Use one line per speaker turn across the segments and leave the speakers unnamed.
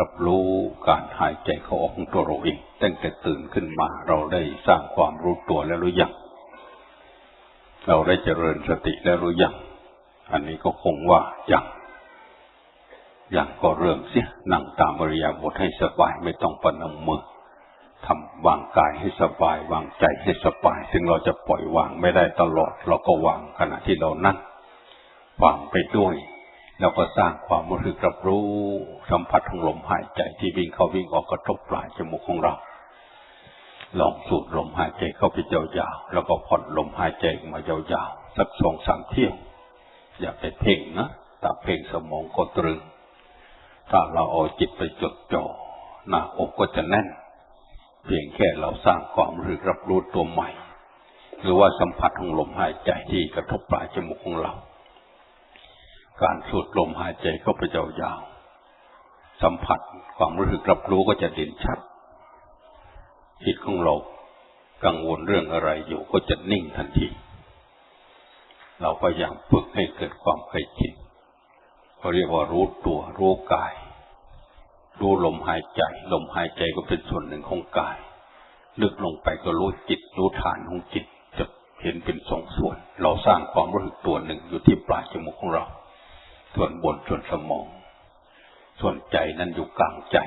รับรู้การหายใจเข้าออกของตัวเราเอง ตั้งแต่ตื่นขึ้นมาเราได้สร้างความรู้ตัวแล้วหรือยังเราได้เจริญสติแล้วหรือยังอันนี้ก็คงว่ายังยังก็เริ่มเสียนั่งตามบริยาบทให้สบายไม่ต้องประนมมือทำวางกายให้สบายวางใจให้สบายถึงเราจะปล่อยวางไม่ได้ตลอด เราก็วางขณะที่เรานั่งวางไปด้วย แล้วก็สร้างความรู้สึกรับรู้สัมผัสของลมหายใจที่วิ่งเข้าวิ่งออกกระทบปลายจมูกของเรา ลองสูดลมหายใจเข้าไปยาวๆแล้วก็ผ่อนลมหายใจออกมายาวๆสักสองสามเที่ยว อย่าไปเพ่งนะถ้าเพ่งสมองก็ตรึง ถ้าเราเอาจิตไปจดจ่อหน้าอกก็จะแน่น เพียงแค่เราสร้างความรู้สึกรับรู้ตัวใหม่ หรือว่าสัมผัสของลมหายใจที่กระทบปลายจมูกของเรา การสูดลมหายใจเข้าไปยาวๆสัมผัสความรู้สึกรับรู้ก็จะเด่นชัด จิตของเรากังวลเรื่องอะไรอยู่ก็จะนิ่งทันที เราพยายามฝึกให้เกิดความเคยชินเขาเรียกว่ารู้ตัวรู้กาย รู้ลมหายใจ ลมหายใจก็เป็นส่วนหนึ่งของกาย ลึกลงไปก็รู้จิต รู้ฐานของจิต จะเห็นเป็นสองส่วน เราสร้างความรู้สึกตัวหนึ่งอยู่ที่ปลายจมูกของเรา ส่วนบนส่วนสมอง ส่วนใจนั้นอยู่กลางใจ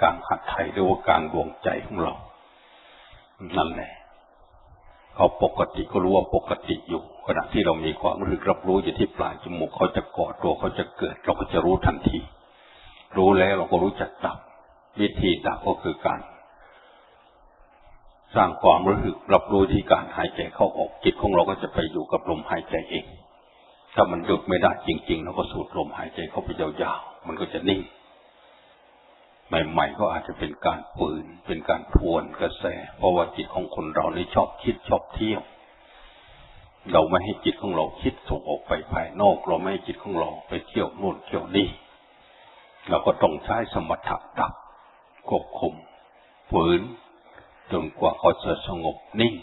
กลางหัตถ์ไทยหรือว่ากลางดวงใจของเรา นั่นแหละเขาปกติก็รู้ว่าปกติอยู่ขณะที่เรามีความรู้สึกรับรู้อยู่ที่ปลายจมูกเขาจะก่อตัวเขาจะเกิด เราก็จะรู้ทันที รู้แล้วเราก็รู้จักดับ วิธีดับก็คือการ สร้างความรู้สึกรับรู้ที่การหายใจเข้าออกจิตของเราก็จะไปอยู่กับลมหายใจเอง ถ้ามันหยุดไม่ได้จริงๆเราก็สูดลมหายใจเข้าไปยาวๆ มันก็จะนิ่ง ใหม่ๆ ก็อาจจะเป็นการปืน เป็นการทวนกระแส เพราะว่าจิตของคนเรานี่ชอบคิดชอบเที่ยว เราไม่ให้จิตของเราคิดส่งออกไปภายนอก เราไม่ให้จิตของเราไปเที่ยวโน่นเที่ยวนี่เราก็ต้องใช้สมถะดับควบคุมฝืนจนกว่าเขาจะสงบนิ่ง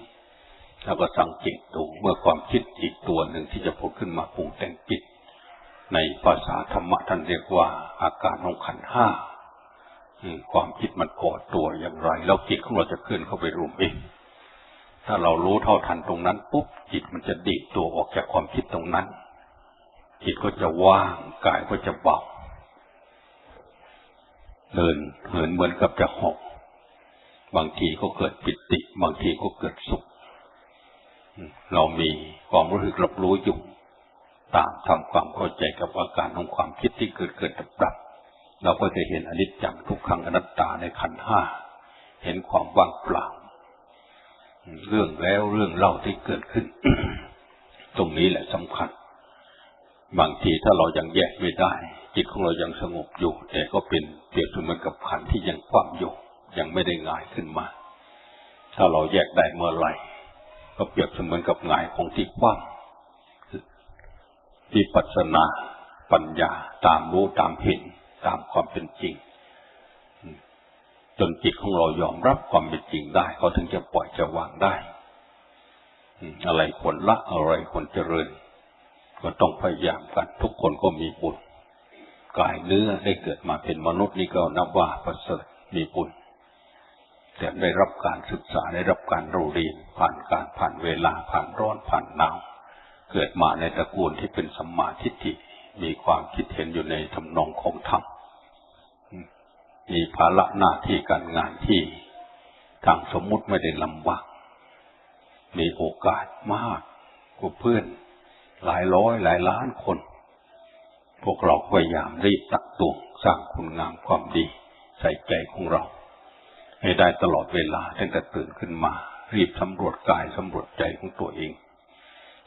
แล้วก็สังเกตดูเมื่อความคิดอีกตัวหนึ่งที่จะผุดขึ้นมาปรุงแต่งจิต ในภาษาธรรมะท่านเรียกว่า อาการของขันห้าความคิดมันก่อตัวอย่างไร แล้วจิตของเราจะขึ้นเข้าไปรวมเองถ้าเรารู้เท่าทันตรงนั้นปุ๊บจิตมันจะดีดตัวออกจากความคิดตรงนั้น จิตก็จะว่างกายก็จะเบาเดินเหินเหมือนกับจะหอกบางทีก็เกิดปิติ บางทีก็เกิดสุข เรามีความรู้สึกรับรู้อยู่ตามทำความเข้าใจกับอาการของความคิดที่เกิดเกิดดับดับเราก็จะเห็นอนิจจังทุกขังอนัตตาในขันห้าเห็นความว่างเปล่า เรื่องแล้วเรื่องเล่าที่เกิดขึ้น ตรงนี้แหละสำคัญ บางทีถ้าเรายังแยกไม่ได้ จิตของเรายังสงบอยู่ แต่ก็เป็นเปรียบเสมือนกับขันที่ยังความอยู่ยังไม่ได้ง่ายขึ้นมา ถ้าเราแยกได้เมื่อไหร่ ก็เปรียบเสมือนกับงายของที่กว้างที่ปัสนาปัญญาตามรู้ตามเห็นตามความเป็นจริง จนจิตของเรายอมรับความเป็นจริงได้เขาถึงจะปล่อยจะวางได้อะไรควรละอะไรควรเจริญ ก็ต้องพยายามกัน ทุกคนก็มีบุญกายเนื้อได้เกิดมาเป็นมนุษย์นี่ก็นับว่าประเสริฐมีบุญ แต่ได้รับการศึกษาได้รับการเรียนผ่านการผ่านเวลาผ่านร้อนผ่านหนาวเกิดมาในตระกูลที่เป็นสัมมาทิฏฐิมีความคิดเห็นอยู่ในทำนองของธรรมมีภาระหน้าที่การงานที่ทางสมมุติไม่ได้ลำบากมีโอกาสมากกว่าเพื่อน หลายร้อยหลายล้านคน พวกเราพยายามรีบตักตวงสร้างคุณงามความดี ใส่ใจของเรา ให้ได้ตลอดเวลาตั้งแต่ตื่นขึ้นมา รีบสำรวจกายสำรวจใจของตัวเอง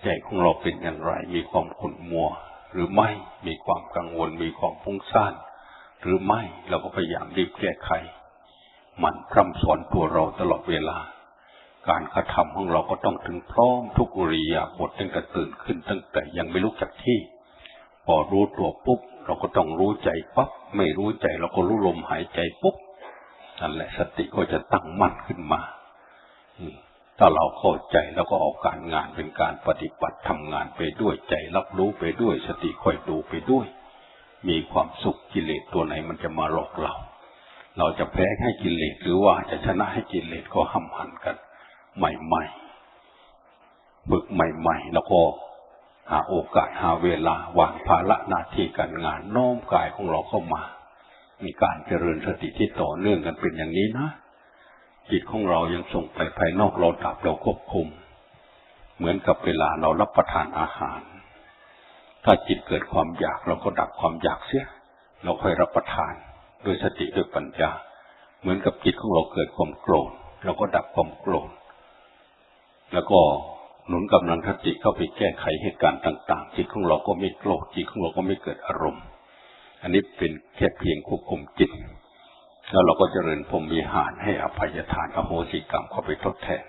ใจของเราเป็นอย่างไร มีความขุ่นมัว หรือไม่มีความกังวลมีความฟุ้งซ่านหรือไม่เราก็พยายามรีบแก้ไข มันพร่ำสอนตัวเราตลอดเวลา การกระทำของเราก็ต้องถึงพร้อมทุกอริยาบทตั้งแต่ตื่นขึ้นตั้งแต่ยังไม่ลุกจากที่ พอรู้ตัวปุ๊บเราก็ต้องรู้ใจปั๊บไม่รู้ใจเราก็รู้ลมหายใจปุ๊บ นั่นแหละสติก็จะตั้งมั่นขึ้นมา ถ้าเราเข้าใจแล้วก็เอาการงานเป็นการปฏิบัติทำงานไปด้วยใจ รับรู้ไปด้วยสติคอยดูไปด้วย มีความสุขกิเลสตัวไหนมันจะมาหลอกเรา เราจะแพ้ให้กิเลสหรือว่าจะชนะให้กิเลสก็ห้ำหันกัน ใหม่ๆฝึกใหม่ ๆ แล้วก็หาโอกาสหาเวลาวางภาระหน้าที่การงานน้อมกายของเราเข้ามา มีการเจริญสติที่ต่อเนื่องกันเป็นอย่างนี้นะจิตของเรายังส่งไปภายนอกเราดับเราควบคุม เหมือนกับเวลาเรารับประทานอาหาร ถ้าจิตเกิดความอยากเราก็ดับความอยากเสีย เราค่อยรับประทานด้วยสติด้วยปัญญา เหมือนกับจิตของเราเกิดความโกรธเราก็ดับความโกรธแล้วก็หนุนกำลังสติเข้าไปแก้ไขเหตุการณ์ต่าง ๆ จิตของเราก็ไม่โกรธจิตของเราก็ไม่เกิดอารมณ์ อันนี้เป็นแค่เพียงควบคุมจิต แล้วเราก็เจริญพรมวิหารให้อภัยทานอโหสิกรรมเข้าไปทดแทน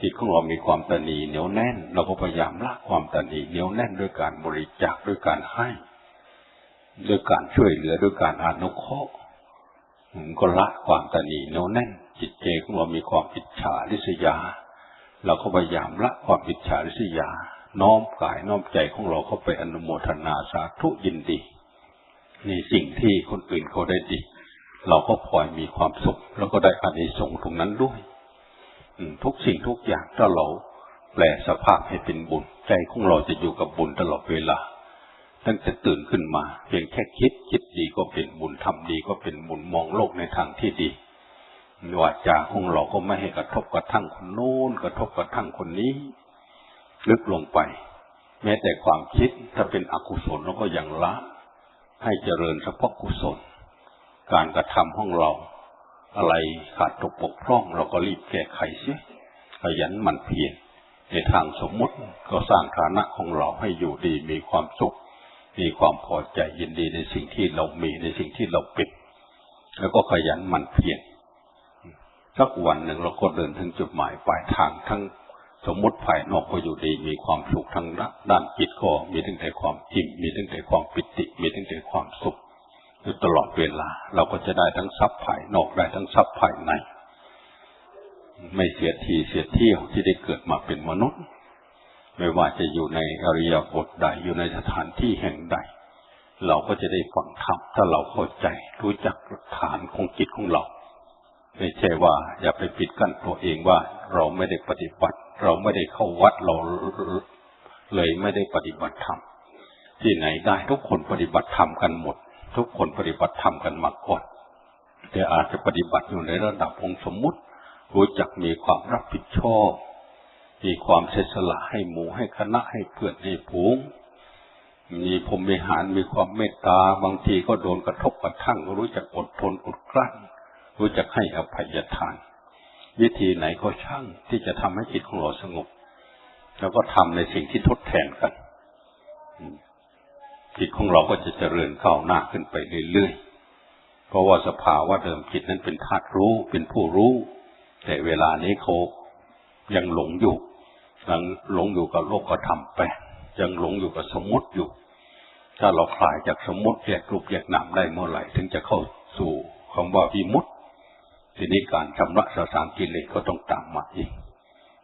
จิตของเรามีความตนีเหนียวแน่น เราก็พยายามละความตนีเหนียวแน่นด้วยการบริจาคด้วยการให้ ด้วยการช่วยเหลือด้วยการอนุเคราะห์ก็ละความตนีเหนียวแน่น จิตใจของเรามีความอิจฉาริษยา เราก็พยายามละความอิจฉาริษยา น้อมกายน้อมใจของเราเข้าไปอนุโมทนาสาธุยินดี ในสิ่งที่คนอื่นเขาได้ดี เราก็พลอยมีความสุข แล้วก็ได้อานิสงส์ตรงนั้นด้วยทุกสิ่งทุกอย่างถ้าเราแปลสภาพให้เป็นบุญ ใจของเราจะอยู่กับบุญตลอดเวลา ตั้งแต่ตื่นขึ้นมา เพียงแค่คิด คิดดีก็เป็นบุญทำดีก็เป็นบุญมองโลกในทางที่ดีวาจาของเราก็ไม่ให้กระทบกระทั่งคนโน้นกระทบกระทั่งคนนี้ ลึกลงไป แม้แต่ความคิดถ้าเป็นอกุศลเราก็ยังละ ให้เจริญเฉพาะกุศล การกระทำของเรา อะไรขาดตกบกพร่อง เราก็รีบแก้ไขเสียขยันหมั่นเพียรในทางสมมุติก็สร้างฐานะของเราให้อยู่ดีมีความสุข มีความพอใจยินดีในสิ่งที่เรามีในสิ่งที่เราเป็นแล้วก็ขยันหมั่นเพียรสักวันหนึ่งเราก็เดินถึงจุดหมายปลายทางทั้ง สมมติภายนอกก็อยู่ดี มีความสุขทั้งด้านจิตก็มีตั้งแต่ความอิ่มมีตั้งแต่ความปิติ มีตั้งแต่ความสุขอยู่ตลอดเวลา เราก็จะได้ทั้งทรัพย์ภายนอกได้ทั้งทรัพย์ภายใน ไม่เสียทีเสียเที่ยวที่ได้เกิดมาเป็นมนุษย์ ไม่ว่าจะอยู่ในอริยบทใดอยู่ในสถานที่แห่งใด เราก็จะได้ฟังธรรมถ้าเราเข้าใจรู้จักฐานของจิตของเรา ไม่ใช่ว่า อย่าไปปิดกั้นตัวเองว่าเราไม่ได้ปฏิบัติ เราไม่ได้เข้าวัดเราเลยไม่ได้ปฏิบัติธรรมที่ไหนได้ทุกคนปฏิบัติธรรมกันหมด ทุกคนปฏิบัติธรรมกันมาก่อนแต่อาจจะปฏิบัติอยู่ในระดับองสมมุติ รู้จักมีความรับผิดชอบ มีความเสียสละให้หมู่ให้คณะให้เพื่อนให้ผูงมีพรมิหารมีความเมตตาบางทีก็โดนกระทบกระทั่งรู้จักอดทนอดกลั้น รู้จักให้อภัยทาน วิธีไหนก็ช่างที่จะทำให้จิตของเราสงบ แล้วก็ทำในสิ่งที่ทดแทนกันจิตของเราก็จะเจริญก้าวหน้าขึ้นไปเรื่อยๆ เพราะว่าสภาวะเดิมจิตนั้นเป็นธาตุรู้เป็นผู้รู้ แต่เวลานี้เขายังหลงอยู่ยังหลงอยู่กับโลกธรรมไป ยังหลงอยู่กับสมมติอยู่ ถ้าเราคลายจากสมมติแยกรูปแยกนามได้เมื่อไหร่ ถึงจะเข้าสู่คำว่าวิมุตต ทีนี้การชำระสสางกิเลสก็ต้องตามมาอีก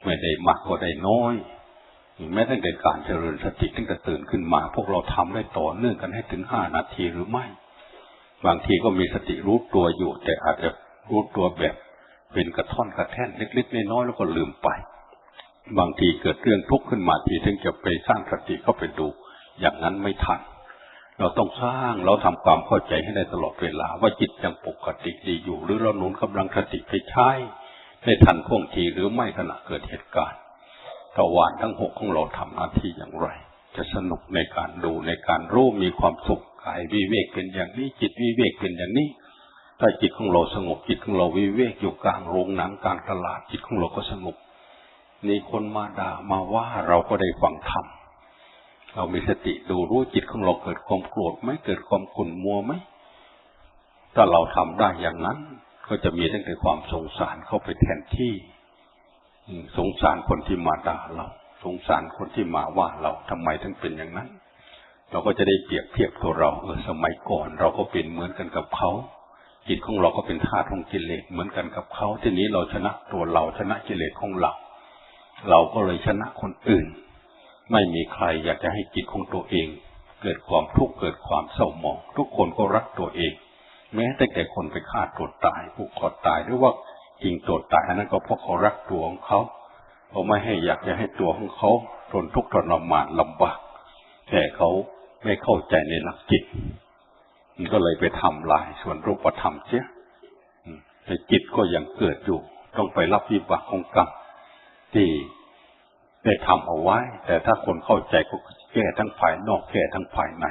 ไม่ได้มากก็ได้น้อยแม้แต่การเจริญสติตั้งแต่ตื่นขึ้นมา พวกเราทำได้ต่อเนื่องกันให้ถึงห้านาทีหรือไม่ บางทีก็มีสติรู้ตัวอยู่ แต่อาจจะรู้ตัวแบบเป็นกระท่อนกระแท่นเล็กๆน้อยๆแล้วก็ลืมไป บางทีเกิดเรื่องทุกข์ขึ้นมาทีถึงจะไปสร้างสติเข้าไปดู อย่างนั้นไม่ทัน เราต้องสร้างเราทำความเข้าใจให้ได้ตลอดเวลา ว่าจิตยังปกติดีอยู่ หรือเราหนุนกำลังสติไปใช้ได้ทันท่วงทีหรือไม่ขณะเกิดเหตุการณ์ตะวันทั้งหกของเราทำหน้าที่อย่างไร จะสนุกในการดูในการรู้มีความสุขกายวิเวกเป็นอย่างนี้ จิตวิเวกเป็นอย่างนี้ถ้าจิตของเราสงบจิตของเราวิเวกอยู่กลางโรงหนังกลางตลาดจิตของเราก็สงบมีคนมาด่ามาว่าเราก็ได้ฟังธรรม เรามีสติดูรู้จิตของเราเกิดความโกรธไหมเกิดความขุ่นมัวไหมถ้าเราทำได้อย่างนั้น ก็จะมีตั้งแต่ความสงสารเข้าไปแทนที่สงสารคนที่มาด่าเรา สงสารคนที่มาว่าเราทำไมถึงเป็นอย่างนั้น เราก็จะได้เปรียบเทียบตัวเราเออสมัยก่อน เราก็เป็นเหมือนกันกับเขาจิตของเราก็เป็นธาตุของกิเลสเหมือนกันกับเขาทีนี้เราชนะตัวเราชนะกิเลสของเรา เราก็เลยชนะคนอื่น ไม่มีใครอยากจะให้จิตของตัวเอง เกิดความทุกข์เกิดความเศร้าหมอง ทุกคนก็รักตัวเอง แม้แต่แก่คนไปฆ่าตัวตายผูกคอตายหรือว่าจริงตัวตายอันนั้นก็เพราะเขารักตัวของเขาเขาไม่ให้อยากจะให้ตัวของเขาทนทุกข์ทรมานลำบากแต่เขาไม่เข้าใจในหลักจิตมันก็เลยไปทำลายส่วนรูปธรรมเสียแต่จิตก็ยังเกิดอยู่ ต้องไปรับวิบากของกรรมที่ ได้ทำเอาไว้ แต่ถ้าคนเข้าใจก็แก้ทั้งภายนอกแก้ทั้งภายใน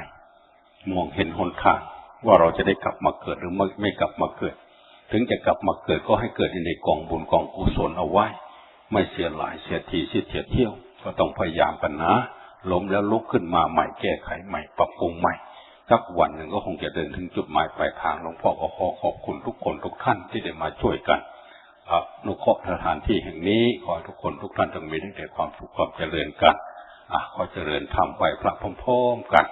มองเห็นหนทางว่าเราจะได้กลับมาเกิดหรือไม่ไม่กลับมาเกิด ถึงจะกลับมาเกิดก็ให้เกิดในกองบุญกองกุศลเอาไว้ ไม่เสียหลายเสียทีเสียเทียเที่ยวก็ต้องพยายามกันนะล้มแล้วลุกขึ้นมาใหม่แก้ไขใหม่ปรับปรุงใหม่สักวันหนึ่งก็คงจะเดินถึงจุดหมายปลายทางหลวงพ่อก็ขอขอบคุณทุกคนทุกท่านที่ได้มาช่วยกัน อนุเคราะห์สถานที่แห่งนี้ขอทุกคนทุกท่านจงมีแต่ความสุขความเจริญกันอะขอเจริญทำไปพระพร้อมๆกัน